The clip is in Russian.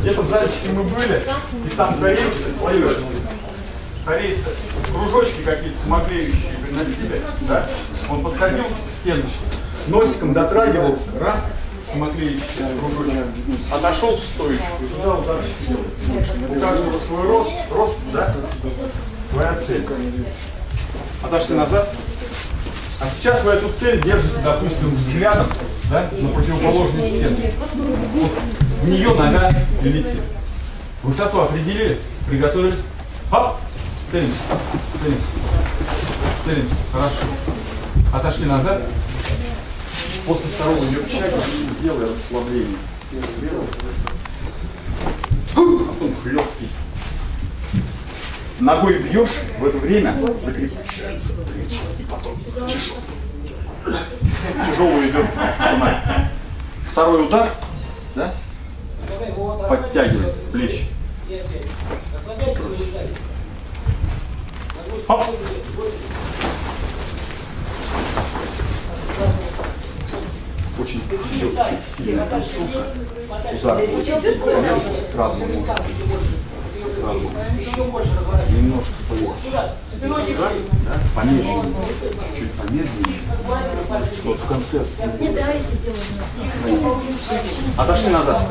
Где-то в залечке мы были, и там корейцы, слышишь, корейцы кружочки какие-то самоклеющие приносили, да? Он подходил к стеночке, носиком дотрагивался, раз, самоклеющий кружочек, отошел в стоечку и туда ударчик делал. У каждого свой рост, рост, да? Своя цель. Отошли назад. А сейчас вы эту цель держите, допустим, взглядом да, на противоположной стене. Вот в нее нога прилетит. Высоту определили, приготовились. Хоп! Целимся, целимся, целимся. Хорошо. Отошли назад. После второго рычага сделай расслабление. Потом хлесткий. Ногой бьешь, в это время закрепляются плечи. Потом тяжелый. Тяжелый идет. Второй удар, да? Подтягивается плечи. Хоп. Очень жесткий, сильный концовка. Удар получить сразу может немножко поверх. Да? Помедленнее. Чуть помедленнее. Вот в конце. Отошли назад.